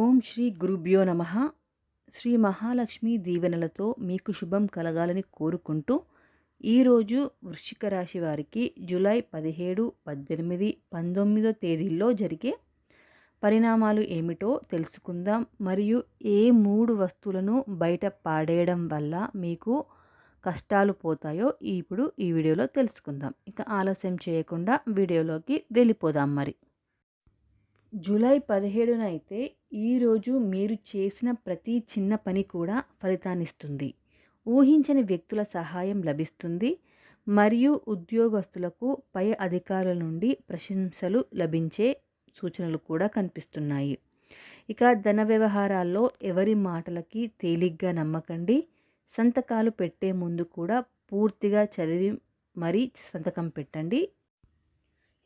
ఓం శ్రీ గురుభ్యో నమ. శ్రీ మహాలక్ష్మి దీవెనలతో మీకు శుభం కలగాలని కోరుకుంటూ ఈరోజు వృశ్చిక రాశి వారికి జూలై పదిహేడు పద్దెనిమిది పంతొమ్మిదో తేదీల్లో జరిగే పరిణామాలు ఏమిటో తెలుసుకుందాం. మరియు ఏ మూడు వస్తువులను బయట పాడేయడం వల్ల మీకు కష్టాలు పోతాయో ఇప్పుడు ఈ వీడియోలో తెలుసుకుందాం. ఇక ఆలస్యం చేయకుండా వీడియోలోకి వెళ్ళిపోదాం మరి. జూలై పదిహేడున అయితే ఈరోజు మీరు చేసిన ప్రతి చిన్న పని కూడా ఫలితాన్నిస్తుంది. ఊహించని వ్యక్తుల సహాయం లభిస్తుంది. మరియు ఉద్యోగస్తులకు పై అధికారుల నుండి ప్రశంసలు లభించే సూచనలు కూడా కనిపిస్తున్నాయి. ఇక ధన వ్యవహారాల్లో ఎవరి మాటలకి తేలిగ్గా నమ్మకండి. సంతకాలు పెట్టే ముందు కూడా పూర్తిగా చదివి మరీ సంతకం పెట్టండి.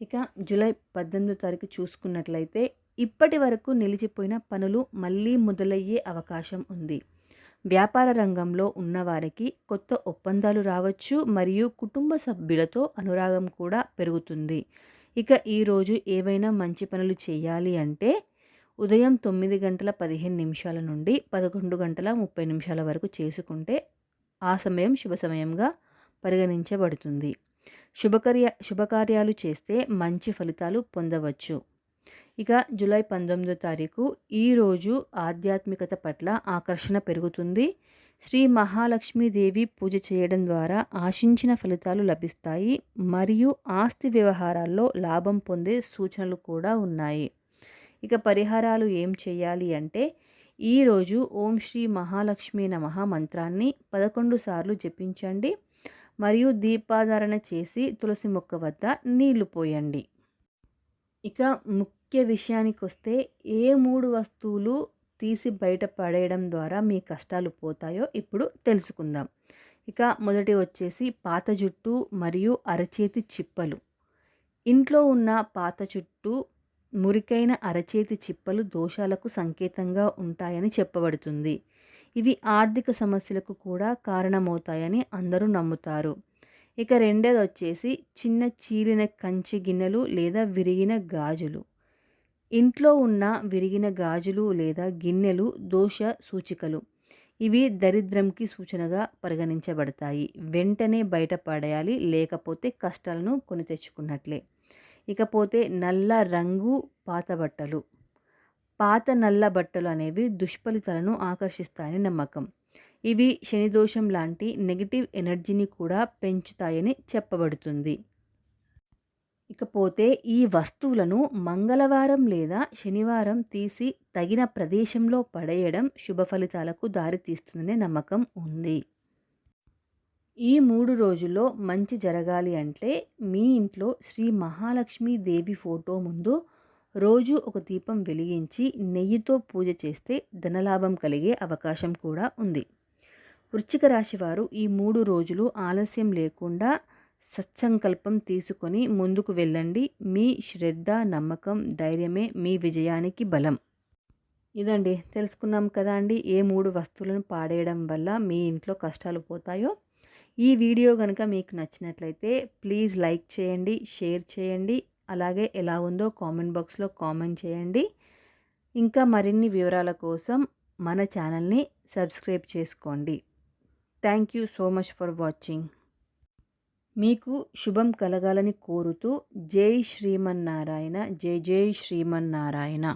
ఇక జూలై పద్దెనిమిదో తారీఖు చూసుకున్నట్లయితే ఇప్పటి వరకు నిలిచిపోయిన పనులు మళ్ళీ మొదలయ్యే అవకాశం ఉంది. వ్యాపార రంగంలో ఉన్నవారికి కొత్త ఒప్పందాలు రావచ్చు మరియు కుటుంబ సభ్యులతో అనురాగం కూడా పెరుగుతుంది. ఇక ఈరోజు ఏవైనా మంచి పనులు చేయాలి అంటే ఉదయం తొమ్మిది గంటల పదిహేను నిమిషాల నుండి పదకొండు గంటల ముప్పై నిమిషాల వరకు చేసుకుంటే ఆ సమయం శుభ సమయంగా పరిగణించబడుతుంది. శుభకార్య శుభకార్యాలు చేస్తే మంచి ఫలితాలు పొందవచ్చు. ఇక జూలై పంతొమ్మిదో తారీఖు ఈరోజు ఆధ్యాత్మికత పట్ల ఆకర్షణ పెరుగుతుంది. శ్రీ మహాలక్ష్మీదేవి పూజ చేయడం ద్వారా ఆశించిన ఫలితాలు లభిస్తాయి. మరియు ఆస్తి వ్యవహారాల్లో లాభం పొందే సూచనలు కూడా ఉన్నాయి. ఇక పరిహారాలు ఏం చేయాలి అంటే ఈరోజు ఓం శ్రీ మహాలక్ష్మి నమ మంత్రాన్ని పదకొండు సార్లు జపించండి. మరియు దీపాధారణ చేసి తులసి మొక్క వద్ద నీళ్ళు పోయండి. ఇక ముఖ్య విషయానికి వస్తే ఏ మూడు వస్తువులు తీసి బయట పడేయడం ద్వారా మీ కష్టాలు పోతాయో ఇప్పుడు తెలుసుకుందాం. ఇక మొదటి వచ్చేసి పాత జుట్టు మరియు అరచేతి చిప్పలు. ఇంట్లో ఉన్న పాత జుట్టు మురికైన అరచేతి చిప్పలు దోషాలకు సంకేతంగా ఉంటాయని చెప్పబడుతుంది. ఇవి ఆర్థిక సమస్యలకు కూడా కారణమవుతాయని అందరూ నమ్ముతారు. ఇక రెండోది వచ్చేసి చిన్న చీలిన కంచి గిన్నెలు లేదా విరిగిన గాజులు. ఇంట్లో ఉన్న విరిగిన గాజులు లేదా గిన్నెలు దోష సూచికలు. ఇవి దరిద్రంకి సూచనగా పరిగణించబడతాయి. వెంటనే బయటపడేయాలి లేకపోతే కష్టాలను కొని తెచ్చుకున్నట్లే. ఇకపోతే నల్ల రంగు పాత బట్టలు. పాత నల్ల బట్టలు అనేవి దుష్ఫలితాలను ఆకర్షిస్తాయని నమ్మకం. ఇవి శనిదోషం లాంటి నెగిటివ్ ఎనర్జీని కూడా పెంచుతాయని చెప్పబడుతుంది. ఇకపోతే ఈ వస్తువులను మంగళవారం లేదా శనివారం తీసి తగిన ప్రదేశంలో పడేయడం శుభ ఫలితాలకు దారితీస్తుందనే నమ్మకం ఉంది. ఈ మూడు రోజుల్లో మంచి జరగాలి అంటే మీ ఇంట్లో శ్రీ మహాలక్ష్మి దేవి ఫోటో ముందు రోజు ఒక దీపం వెలిగించి నెయ్యితో పూజ చేస్తే ధనలాభం కలిగే అవకాశం కూడా ఉంది. వృశ్చిక రాశి వారు ఈ మూడు రోజులు ఆలస్యం లేకుండా సత్సంకల్పం తీసుకొని ముందుకు వెళ్ళండి. మీ శ్రద్ధ నమ్మకం ధైర్యమే మీ విజయానికి బలం. ఇదండి. తెలుసుకున్నాం కదా అండి. ఏ మూడు వస్తువులను పాడేయడం వల్ల మీ ఇంట్లో కష్టాలు పోతాయో? ఈ వీడియో కనుక మీకు నచ్చినట్లయితే ప్లీజ్ లైక్ చేయండి షేర్ చేయండి. అలాగే ఎలా ఉందో కామెంట్ బాక్స్లో కామెంట్ చేయండి. ఇంకా మరిన్ని వివరాల కోసం మన ఛానల్ని సబ్స్క్రైబ్ చేసుకోండి. Thank you so much for watching. మీకు శుభం కలగాలని కోరుతూ జై శ్రీమన్నారాయణ జై జై శ్రీమన్నారాయణ.